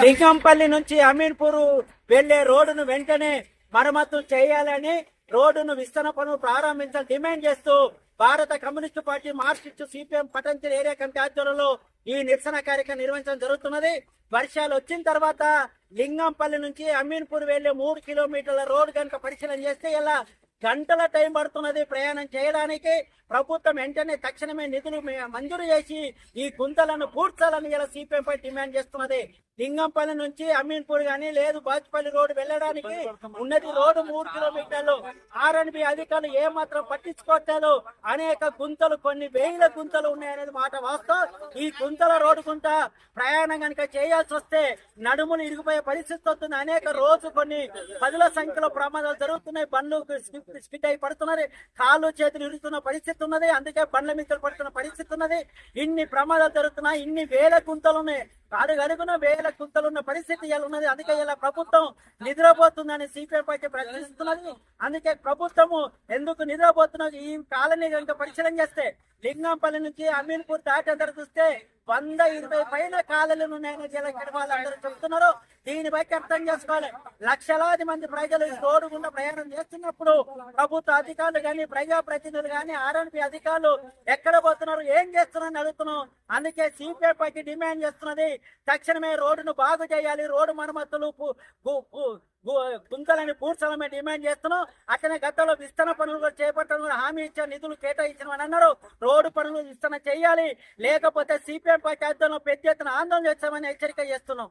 లింగంపల్లి నుంచి అమీన్పూర్ వెళ్ళే రోడ్డును వెంటనే మరమ్మతు చేయాలని రోడ్డును విస్తరణ పనులు ప్రారంభించాలని డిమాండ్ చేస్తూ భారత communist party Marxist CPM Patancheru area committee ఆధ్వర్యంలో ఈ నిరసన కార్యక్రమం నిర్వహించడం జరుగుతున్నది. వర్షాలు వచ్చిన తర్వాత లింగంపల్లి నుంచి అమీన్పూర్ వెళ్ళే మూడు కిలోమీటర్ల రోడ్డు కనుక పరిశీలన చేస్తే ఇలా గంటల టైం పడుతున్నది ప్రయాణం చేయడానికి. ప్రభుత్వం వెంటనే తక్షణమే నిధులు మంజూరు చేసి ఈ గుంతలను పూడ్చాలని ఇలా సిపిఎం పై డిమాండ్ చేస్తున్నది. లింగంపల్లి నుంచి అమీన్పూర్ గాని లేదు బాజ్పల్లి రోడ్డు వెళ్ళడానికి ఉన్నది రోడ్డు మూడు కిలోమీటర్లు. ఆర్ఎన్బి అధికారులు ఏమాత్రం పట్టించుకోవట్లేదు. అనేక గుంతలు కొన్ని వేల గుంతలు ఉన్నాయనేది మాట వాస్తవం. ఈ గుంతల రోడ్డు గుంట ప్రయాణం కనుక చేయాల్సి వస్తే నడుములు ఇరిగిపోయే పరిస్థితి వస్తుంది. అనేక రోజు కొన్ని పదుల సంఖ్యలో ప్రమాదాలు జరుగుతున్నాయి. బండ్లు స్కిడ్ అయి పడుతున్నది కాళ్ళు చేతులు ఇరుగుతున్న పరిస్థితి ఉన్నది. అందుకే బండ్ల మీద పడుతున్న పరిస్థితి ఉన్నది. ఇన్ని ప్రమాదాలు జరుగుతున్నాయి. ఇన్ని వేల గుంతలు ఉన్నాయి. కాడు వేల గుంతలు ఉన్న పరిస్థితి ఇలా ఉన్నది. అందుకే ఇలా ప్రభుత్వం నిద్రపోతుందని సిపిఐ పార్టీ ప్రశ్నిస్తున్నది అందుకే ప్రభుత్వము ఎందుకు నిద్రపోతున్నది? ఈ కాలనీ కనుక పరిశీలన చేస్తే లింగంపల్లి నుంచి అమీన్పూర్ దాటి అందరు చూస్తే వంద ఇరవై పైన కాలనీలు ఉన్నాయని జిల్లా వాళ్ళందరూ చెప్తున్నారు. దీని బట్టి అర్థం చేసుకోవాలి. లక్షలాది మంది ప్రజలు రోడ్డు గుండా ప్రయాణం చేస్తున్నప్పుడు ప్రభుత్వ అధికారులు కానీ ప్రజాప్రతినిధులు కానీ ఆర్ఎన్పి అధికారులు ఎక్కడ పోతున్నారు ఏం చేస్తున్నారని అడుగుతున్నాం. అందుకే సిపిఐ పార్టీ డిమాండ్ చేస్తున్నది. తక్షణమే రోడ్డును బాగు చేయాలి. రోడ్డు మరమ్మతులు గుంతలని పూర్చాలని డిమాండ్ చేస్తున్నాం. అట్లనే గతంలో విస్తరణ పనులు కూడా చేపట్టడం కూడా హామీ ఇచ్చారు నిధులు కేటాయించమని అన్నారు. రోడ్డు పనులు విస్తరణ చేయాలి. లేకపోతే సిపిఎం పార్టీ ఆధ్వర్యంలో పెద్ద ఎత్తున ఆందోళన చేస్తామని హెచ్చరిక చేస్తున్నాం.